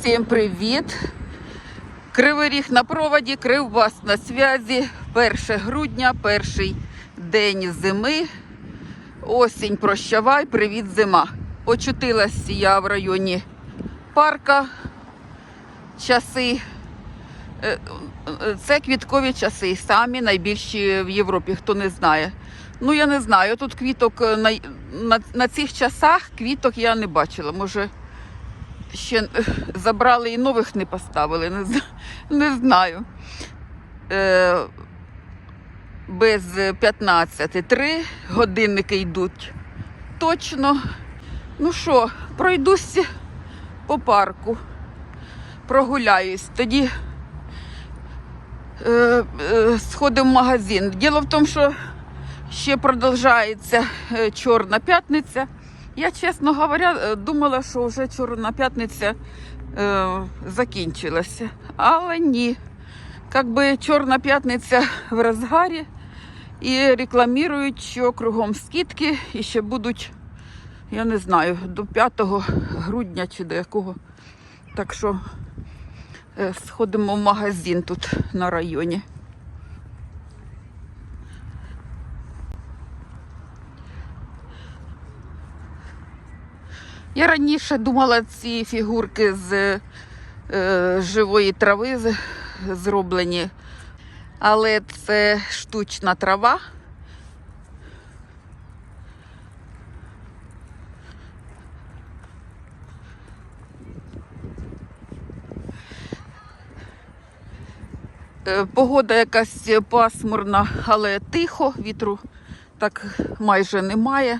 Всім привіт! Кривий ріг на проводі, Кривбас на зв'язі. 1 грудня, перший день зими. Осінь прощавай, привіт, зима. Очутилась я в районі парка. Часи. е, е, Це квіткові часи, самі найбільші в Європі, хто не знає. Ну, я не знаю. Тут квіток е, на, на, на цих часах квіток я не бачила. Може, ще е, забрали і нових не поставили, не, не знаю. Е, без 15.3 годинники йдуть точно. Ну що, пройдусь по парку, прогуляюсь. Тоді е, е, сходимо в магазин. Діло в тому, що ще продовжується е, Чорна п'ятниця. Я, чесно говоря, е, думала, що вже Чорна п'ятниця е, закінчилася. Але ні. Якби Чорна п'ятниця в розгарі і рекламують, що кругом скидки і ще будуть, я не знаю, до 5 грудня чи до якого. Так що е, сходимо в магазин тут на районі. Я раніше думала, ці фігурки з е, живої трави зроблені, але це штучна трава. Е, Погода якась пасмурна, але тихо, вітру так майже немає.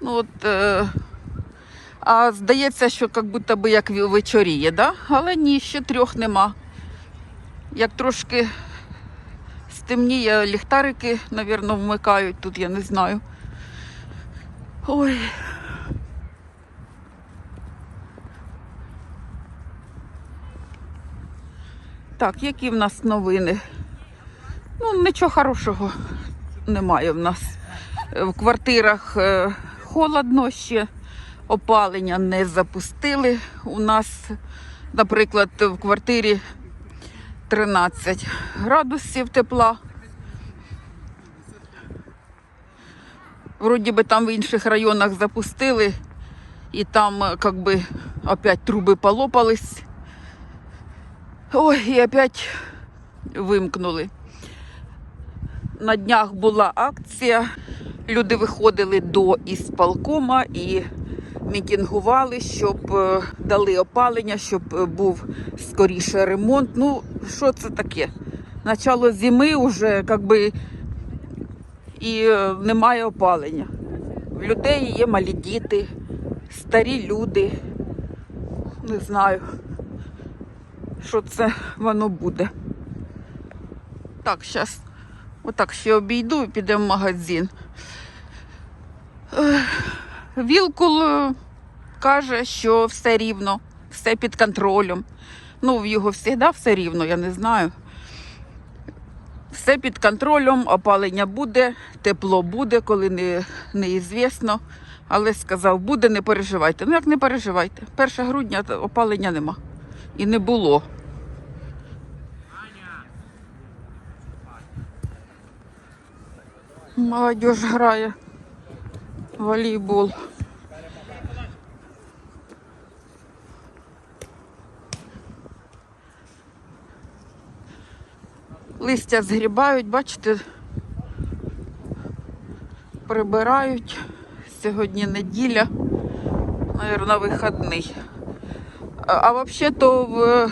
Ну, от, е, а здається, що як будто би як вечоріє, да? але ні, ще трьох нема. Як трошки стемніє, ліхтарики, мабуть, вмикають тут, я не знаю. Ой. Так, які в нас новини? Ну, нічого хорошого немає в нас. Е, В квартирах е, холодно ще, опалення не запустили. У нас, наприклад, в квартирі 13 градусів тепла. Вроді би там в інших районах запустили, і там как би опять труби полопались. Ой, і опять вимкнули. На днях була акція. Люди виходили до ісполкома і мітингували, щоб е, дали опалення, щоб е, був скоріше ремонт. Ну, що це таке? Начало зими вже якби і е, немає опалення. В людей є малі діти, старі люди. Не знаю, що це воно буде. Так, зараз отак ще обійду і підемо в магазин. Вілкул е, каже, що все рівно, все під контролем. Ну, в його завжди все рівно, я не знаю. Все під контролем, опалення буде, тепло буде, коли не, неізвісно. Але сказав, буде, не переживайте. Ну як не переживайте? 1 грудня опалення нема. І не було. Молодежь грає волейбол. Листя згрібають, бачите, прибирають. Сьогодні неділя, мабуть, вихідний. А, взагалі-то в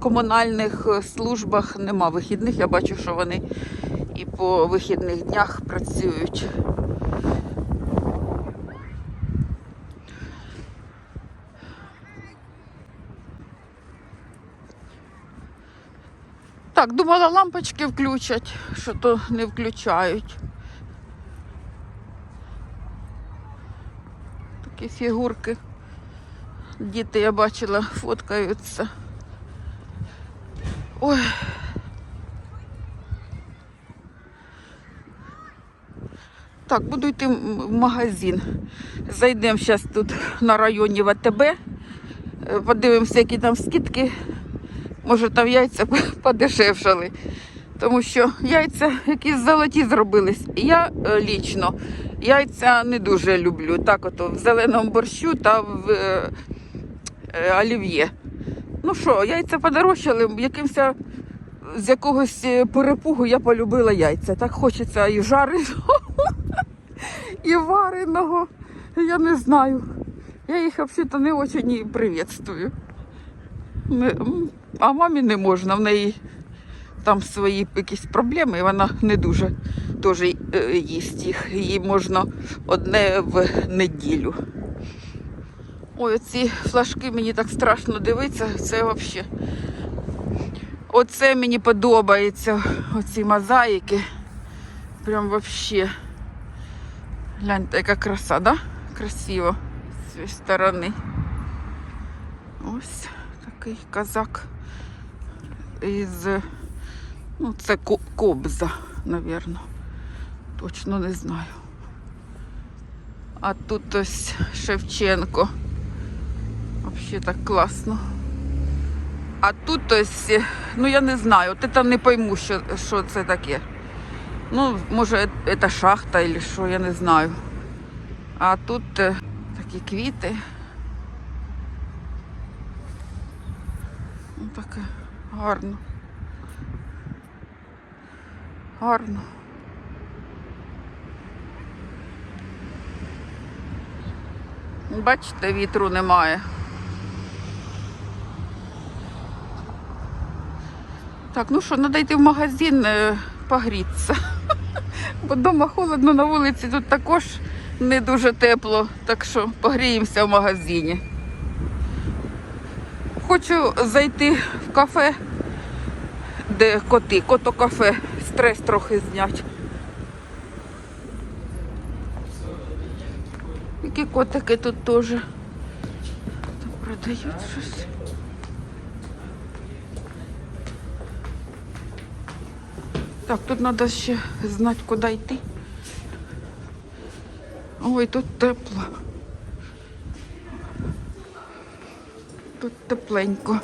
комунальних службах нема вихідних. Я бачу, що вони по вихідних днях працюють. Так, думала, лампочки включать, що то не включають. Такі фігурки. Діти, я бачила, фоткаються. Ой. Так, буду йти в магазин. Зайдемо зараз тут на районі ВТБ. Е, Подивимося, які там скидки. Може там яйця подешевшали. Тому що яйця якісь золоті зробились. Я е, лічно яйця не дуже люблю. Так ото в зеленому борщу та в е, е, олів'є. Ну що, яйця подорожчали, якимось з якогось е, перепугу я полюбила яйця. Так хочеться і жареного, і вареного. Я не знаю. Я їх взагалі не дуже і приветствую. А мамі не можна, в неї там свої якісь проблеми, і вона не дуже теж е, їсть їх. Їй можна одне в неділю. Ой, оці флажки мені так страшно дивитися, це взагалі. Оце мені подобається, оці мозаїки. Прям взагалі. Гляньте, яка краса, да? Красиво з цієї сторони. Ось такий казак із, ну, це кобза, напевно. Точно не знаю. А тут ось Шевченко. Взагалі так класно. А тут ось, ну я не знаю, от це не пойму, що, що це таке. Ну, може, це шахта або що, я не знаю. А тут е, такі квіти. Ну, таке гарно. Гарно. Бачите, вітру немає. Так, ну що, треба йти в магазин е, погрітися. Бо вдома холодно, на вулиці тут також не дуже тепло, так що погріємося в магазині. Хочу зайти в кафе, де коти, кото-кафе, стрес трохи зняти. Які котики тут теж. Продають щось. Так, тут треба ще знати, куди йти. Ой, тут тепло. Тут тепленько.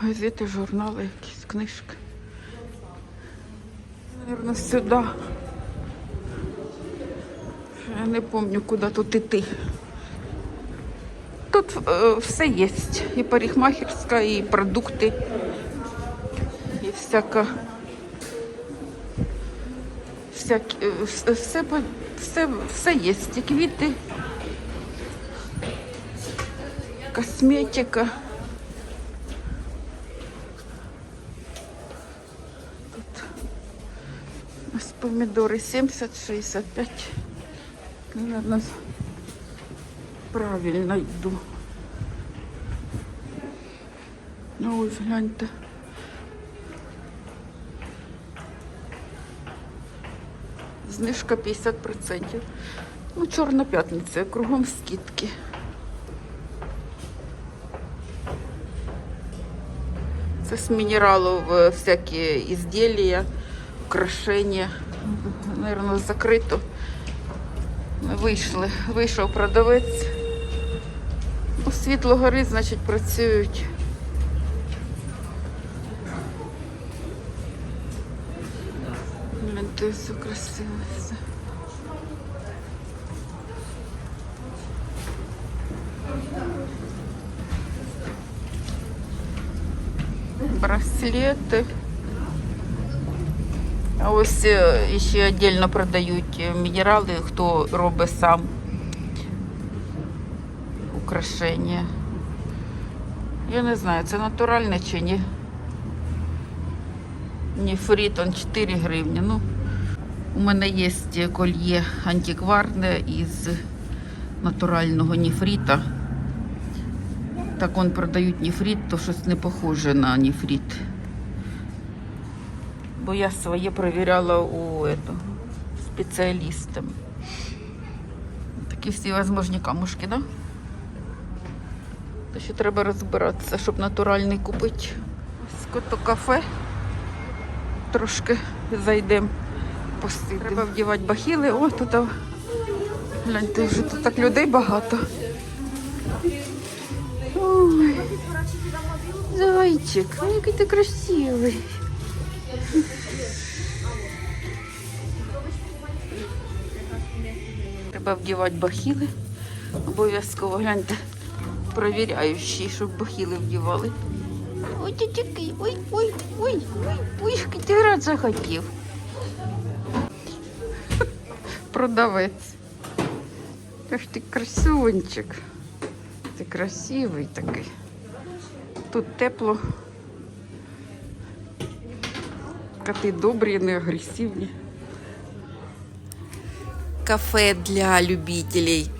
Газети, журнали, якісь книжки. Наверно, сюди. Я не пам'ятаю, куди тут іти. Тут е, все є. І парикмахерська, і продукти, всяка. Всякі, е, все, все, все є. І квіти, косметика. Тут ось помідори 70-65. Наверное, правильно йду. Ну ось гляньте. Знижка 50%. Ну, чорна п'ятниця, кругом скидки. Це з мінералів всякі ізділля, украшення. Наверное, закрито. Ми вийшли. Вийшов продавець. Ну, світло горить, значить працюють. Блін, Це все красиво. Все. Браслети. А ось е, ще віддільно продають е, мінерали, хто робить сам украшення. Я не знаю, це натуральне чи ні. Нефрит, он 4 гривні. Ну, у мене є кольє антикварне із натурального нефрита. Так он продають нефрит, то щось не похоже на нефрит. Бо я своє перевіряла у этого, спеціаліста. Такі всі возможні камушки, да? То ще треба розбиратися, щоб натуральний купити. Ось кото кафе. Трошки зайдемо посидимо. Треба вдівати бахіли. О, тут гляньте, вже тут так людей багато. Ой, зайчик, ой, який ти красивий. Треба вдівати бахіли. Обов'язково гляньте, провіряючі, щоб бахіли вдівали. Ой, такий, ой, ой, ой, ой, ой, ти грати захотів. Продавець. Ах ти красунчик. Ти красивий такий. Тут тепло. Коти добрі, не агресивні. кафе для любителей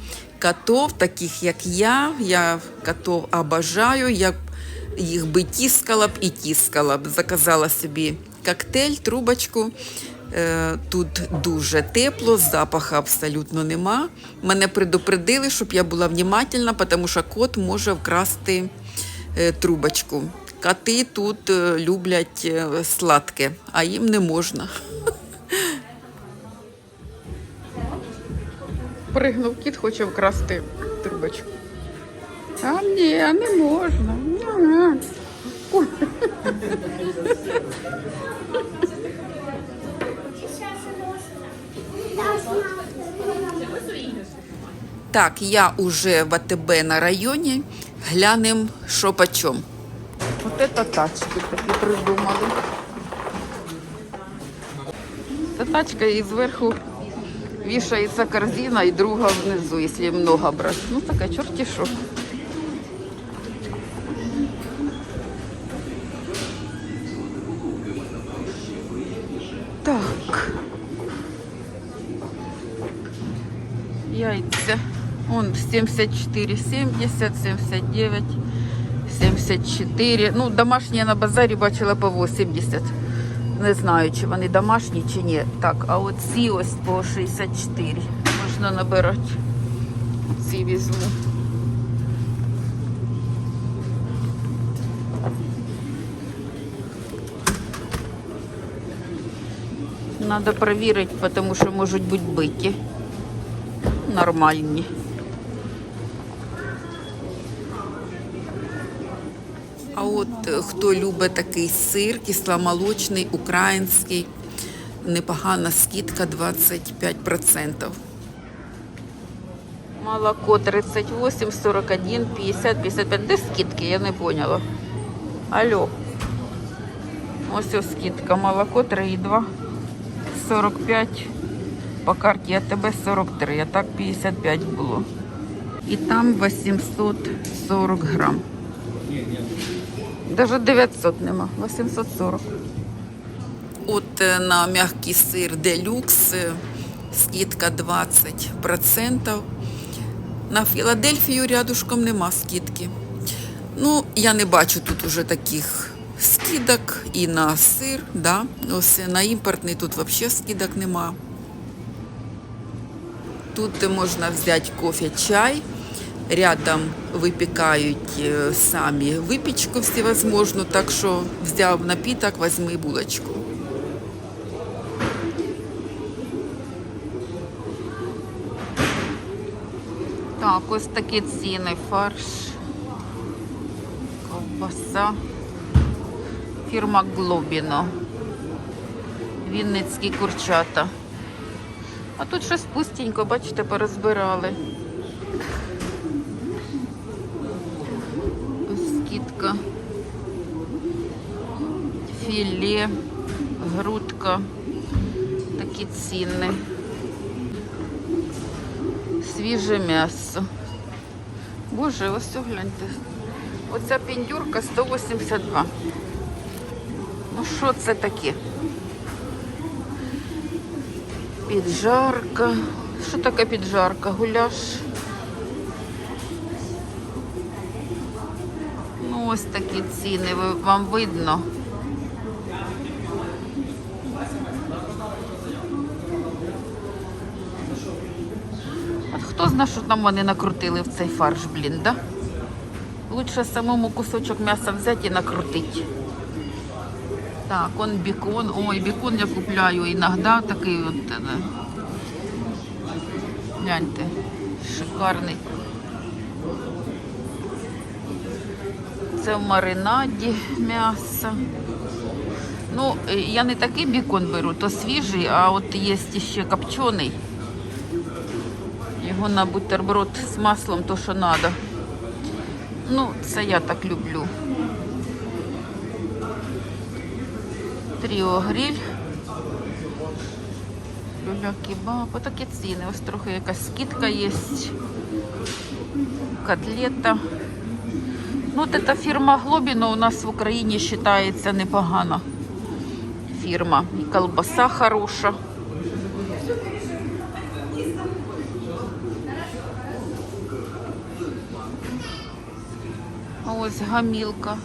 котов, таких як я. Я котов обожаю. Я їх би тіскала б і тіскала б. Заказала собі коктейль, трубочку. Е, Тут дуже тепло, запаху абсолютно нема. Мене предупредили, щоб я була внимательна, тому що кот може вкрасти е, трубочку. Коти тут е, люблять сладке, а їм не можна. Пригнув кіт, хоче вкрасти трубочку. А ні, не можна. Ні. Ой. Так, я уже в АТБ на районі. Глянем, що почем. Вот это тачки такі придумали. Це тачка і зверху вішається корзина і друга внизу, якщо много брати. Ну таке чорті що. 74, 70, 79, 74. Ну, домашні я на базарі бачила по 80. Не знаю, чи вони домашні, чи ні. Так, а от ці ось по 64. Можна набирати. Ці візьму. Надо перевірити, тому що можуть бути биті. Нормальні. От хто любить такий сир, кисломолочний, український, непогана скидка 25%. Молоко 38, 41, 50, 55. Де скидки? Я не поняла. Алло. Ось ось скидка. Молоко 3,2. 45. По карті АТБ 43, а так 55 було. І там 840 грам. Даже 900 нема, 840. От е, на м'який сир делюкс е, скидка 20%. На Філадельфію рядушком нема скидки. Ну, я не бачу тут уже таких скидок і на сир, да. Ось на імпортний тут взагалі скидок нема. Тут можна взяти кофе, чай. Рядом випікають е, самі випічку всевозможну, так що взяв напіток, візьми булочку. Так, ось такі ціни. Фарш, ковбаса, фірма Глобіно, Вінницькі курчата. А тут щось пустенько, бачите, порозбирали. Ось скидка. Філе, грудка. Такі ціни. Свіже м'ясо. Боже, ось гляньте. Оця піндюрка 182. Ну що це таке? Піджарка. Що таке піджарка? Гуляш. Ну, ось такі ціни. Вам видно. От що там вони накрутили в цей фарш, блін, да? Лучше самому кусочок м'яса взяти і накрутити. Так, он бекон. Ой, бекон я купляю іноді такий от. е, Гляньте, шикарний. Це в маринаді м'ясо. Ну, е, я не такий бекон беру, то свіжий, а от є ще копчений. Його на бутерброд з маслом, то що треба. Ну, це я так люблю. Тріо гриль. Люля кебаб. Отакі ціни. Ось трохи якась скидка є. Котлета. Ну, от эта фірма Глобіно у нас в Україні вважається непогана фірма. І колбаса хороша. Ось гамілка.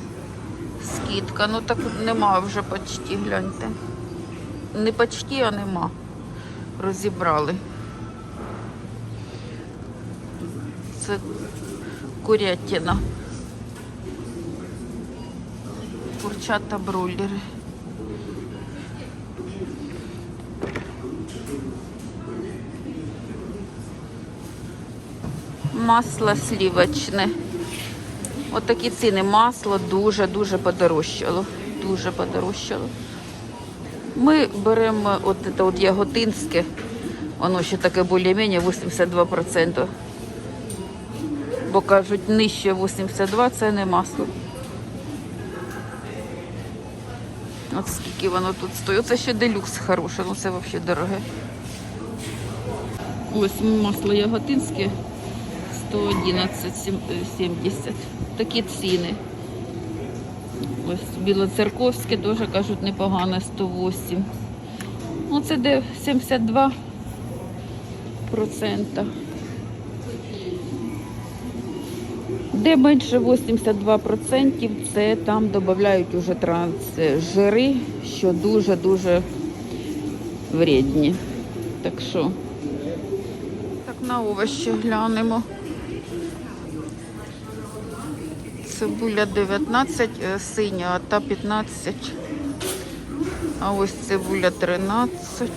Скидка. Ну так нема вже почти, гляньте. Не почти, а нема. Розібрали. Це курятина. Курчата бройлери. Масло сливочне. От ціни. Масло дуже-дуже подорожчало. Дуже подорожчало. Ми беремо от це от яготинське, воно ще таке більш-менш 82%. Бо кажуть, нижче 82 це не масло. От скільки воно тут стоїть. Це ще делюкс хороше, ну це взагалі дороге. Ось масло яготинське 111,70. Такі ціни. Ось білоцерковське теж кажуть непогане 108. Ну це де 72 процента. Де менше 82%, це там додають уже трансжири, що дуже-дуже вредні. Так що, так на овощі глянемо. Цибуля 19, е, синя, а та 15. А ось цибуля 13.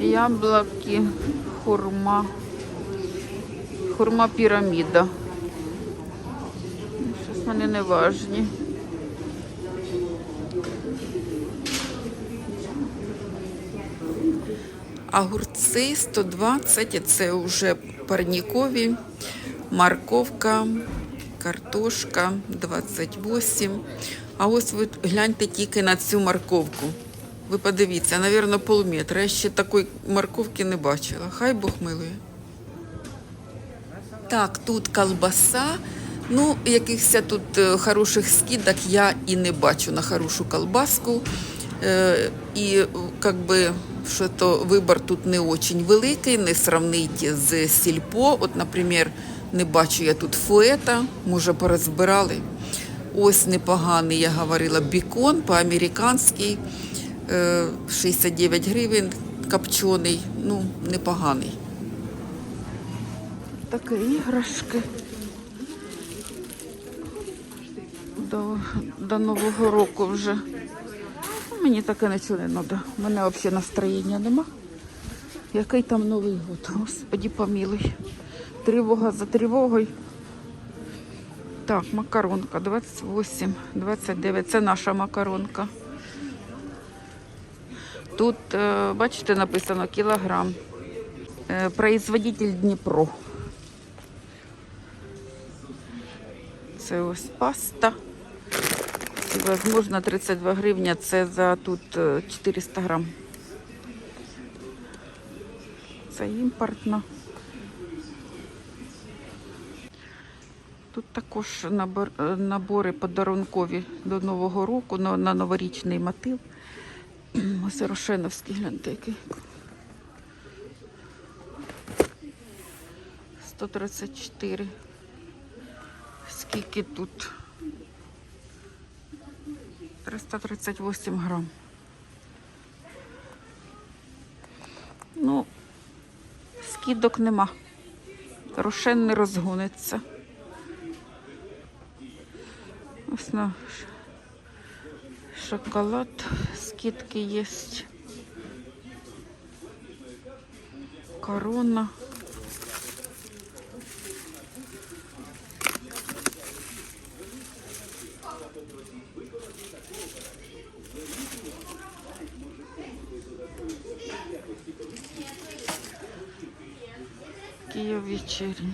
Яблоки, хурма. Хурма піраміда. Щось вони не важні. Огурці 120, це вже парнікові, морковка, картошка 28. А ось ви гляньте тільки на цю морковку. Ви подивіться, навірно, полметра. Я ще такої морковки не бачила. Хай Бог милує. Так, тут колбаса. Ну, якихось тут е, хороших скидок я і не бачу на хорошу колбаску. Е, і е, как би, що то вибір тут не очень великий, не сравнить з сільпо. От, наприклад, не бачу я тут фуета, може порозбирали. Ось непоганий, я говорила, бікон по-американськи. е, 69 гривень, копчений, ну, непоганий. Такі іграшки. До, до Нового року вже. Мені таке нічого не треба. У мене взагалі настроєння нема. Який там Новий год? Господі помилуй. Тривога за тривогою. Так, макаронка 28, 29. Це наша макаронка. Тут, е, бачите, написано кілограм. Е, Производитель Дніпро. Це ось паста. Возможно, 32 гривня це за тут е, 400 грам. Це імпортна. Тут також е, набори подарункові до Нового року на, новорічний мотив. Ось Рошеновський, гляньте який. 134. Скільки тут? 338 грам. Ну, скидок нема. Рошен не розгониться. на шоколад. Скидки есть. Корона. Київ вечірній.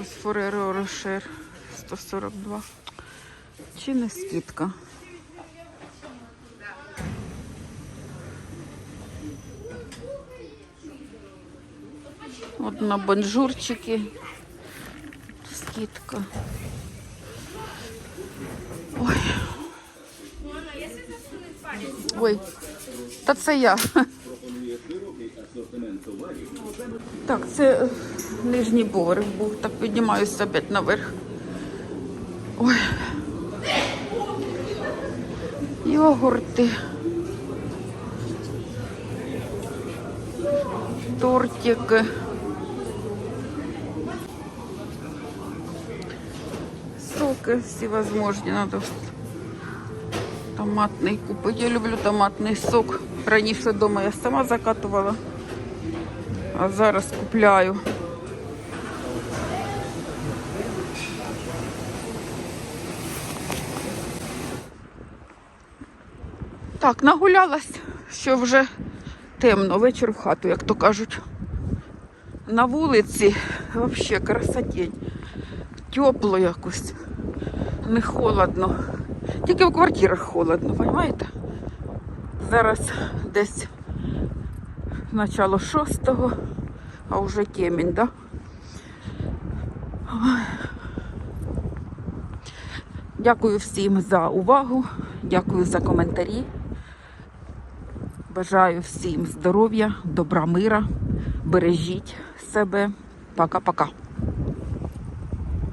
Ось Фореро Рошер 142. Чи не скидка? От на бонжурчики. Скидка. Ой. Ой. Та це я. Так, це е, нижній поверх був. Так піднімаюся опять наверх. Ой. Йогурти. Тортики. Соки всевозможні. Надо томатний купити. Я люблю томатний сок. Раніше вдома я сама закатувала, а зараз купляю. Так, нагулялась, що вже темно, вечір в хату, як то кажуть. На вулиці взагалі красотень. Тепло якось, не холодно. Тільки в квартирах холодно, розумієте? Зараз десь начало шостого, а вже темінь, да? Дякую всім за увагу, дякую за коментарі. Бажаю всім здоров'я, добра мира. Бережіть себе. Пока-пока.